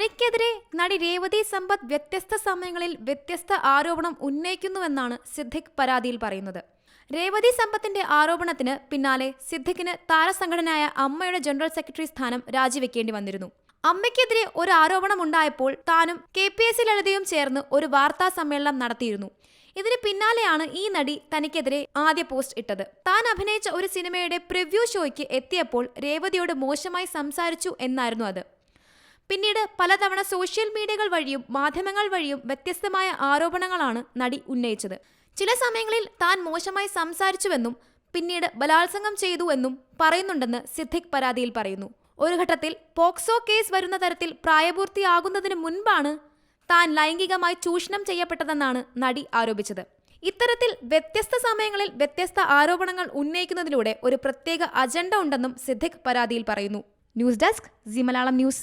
തനിക്കെതിരെ നടി രേവതി സമ്പത്ത് വ്യത്യസ്ത സമയങ്ങളിൽ വ്യത്യസ്ത ആരോപണം ഉന്നയിക്കുന്നുവെന്നാണ് സിദ്ദിഖ് പരാതിയിൽ പറയുന്നത്. രേവതി സമ്പത്തിന്റെ ആരോപണത്തിന് പിന്നാലെ സിദ്ദിഖിന് താരസംഘടനയായ അമ്മയുടെ ജനറൽ സെക്രട്ടറി സ്ഥാനം രാജിവെക്കേണ്ടി വന്നിരുന്നു. അമ്മയ്ക്കെതിരെ ഒരു ആരോപണം ഉണ്ടായപ്പോൾ താനും കെ പി എസ് ലളിതയും ചേർന്ന് ഒരു വാർത്താ സമ്മേളനം നടത്തിയിരുന്നു. ഇതിന് പിന്നാലെയാണ് ഈ നടി തനിക്കെതിരെ ആദ്യ പോസ്റ്റ് ഇട്ടത്. താൻ അഭിനയിച്ച ഒരു സിനിമയുടെ പ്രിവ്യൂ ഷോയ്ക്ക് എത്തിയപ്പോൾ രേവതിയോട് മോശമായി സംസാരിച്ചു എന്നായിരുന്നു അത്. പിന്നീട് പലതവണ സോഷ്യൽ മീഡിയകൾ വഴിയും മാധ്യമങ്ങൾ വഴിയും വ്യത്യസ്തമായ ആരോപണങ്ങളാണ് നടി ഉന്നയിച്ചത്. ചില സമയങ്ങളിൽ താൻ മോശമായി സംസാരിച്ചുവെന്നും പിന്നീട് ബലാത്സംഗം ചെയ്തുവെന്നും പറയുന്നുണ്ടെന്ന് സിദ്ദിഖ് പരാതിയിൽ പറയുന്നു. ഒരു ഘട്ടത്തിൽ പോക്സോ കേസ് വരുന്ന തരത്തിൽ പ്രായപൂർത്തിയാകുന്നതിന് മുൻപാണ് താൻ ലൈംഗികമായി ചൂഷണം ചെയ്യപ്പെട്ടതെന്നാണ് നടി ആരോപിച്ചത്. ഇത്തരത്തിൽ വ്യത്യസ്ത സമയങ്ങളിൽ വ്യത്യസ്ത ആരോപണങ്ങൾ ഉന്നയിക്കുന്നതിലൂടെ ഒരു പ്രത്യേക അജണ്ട ഉണ്ടെന്നും സിദ്ദിഖ് പരാതിയിൽ പറയുന്നു. News desk Zee Malayalam news.